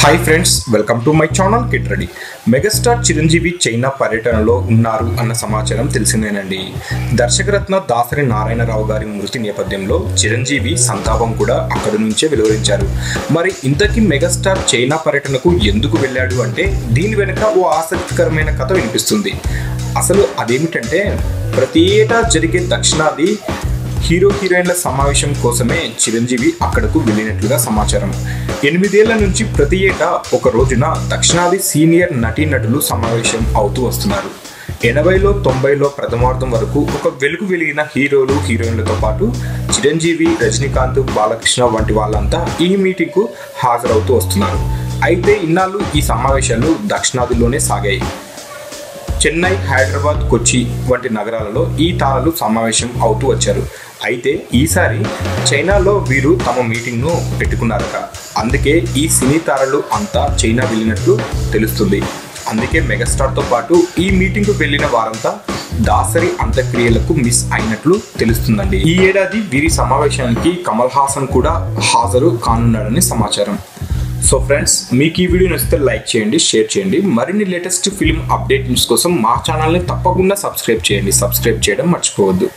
Hi friends welcome to my channel kit ready megastar Chiranjeevi China పర్యటనలో ఉన్నారు అన్న సమాచారం తెలిసిందేనండి. దర్శకరత్న దాసరి నారాయణరావు గారి మృతి నేపథ్యంలో చిరంజీవి సంతాపం కూడా అక్కడి నుంచే వెలువరించారు. మరి ఇంతకీ మెగాస్టార్ చైనా పర్యటనకు ఎందుకు వెళ్ళాడు అంటే దీని వెనుక ఓ ఆసక్తికరమైన కథ వినిపిస్తుంది. అసలు అదేమిటంటే ప్రతి ఏటా జరిగే దక్షిణాది హీరో హీరోయిన్ల సమావేశం కోసమే చిరంజీవి అక్కడకు వెళ్ళినట్లుగా సమాచారం. ఎనిమిదేళ్ళ నుంచి ప్రతి ఏటా ఒక రోజున దక్షిణాది సీనియర్ నటీనటులు సమావేశం అవుతూ వస్తున్నారు. ఎనభైలో తొంభైలో ప్రథమార్థం వరకు ఒక వెలుగు వెలిగిన హీరోలు హీరోయిన్లతో పాటు చిరంజీవి రజనీకాంత్ బాలకృష్ణ వంటి వాళ్ళంతా ఈ మీటింగ్కు హాజరవుతూ వస్తున్నారు. అయితే ఇన్నాళ్ళు ఈ సమావేశాలు దక్షిణాదిలోనే సాగాయి. చెన్నై హైదరాబాద్ కొచ్చి వంటి నగరాలలో ఈ తారలు సమావేశం అవుతూ వచ్చారు. అయితే ఈసారి చైనాలో వీరు తమ మీటింగ్ను పెట్టుకున్నారట. అందుకే ఈ సినీ తారలు అంతా చైనా వెళ్ళినట్లు తెలుస్తుంది. అందుకే మెగాస్టార్తో పాటు ఈ మీటింగ్కు వెళ్ళిన వారంతా దాసరి అంత్యక్రియలకు మిస్ అయినట్లు తెలుస్తుందండి. ఈ ఏడాది వీరి సమావేశానికి కమల్ హాసన్ కూడా హాజరు కానున్నాడని సమాచారం. సో ఫ్రెండ్స్ మీకు ఈ వీడియో నచ్చితే లైక్ చేయండి షేర్ చేయండి. మరిన్ని లేటెస్ట్ ఫిల్మ్ అప్డేట్ న్యూస్ కోసం మా ఛానల్ని తప్పకుండా సబ్స్క్రైబ్ చేయండి. సబ్స్క్రైబ్ చేయడం మర్చిపోవద్దు.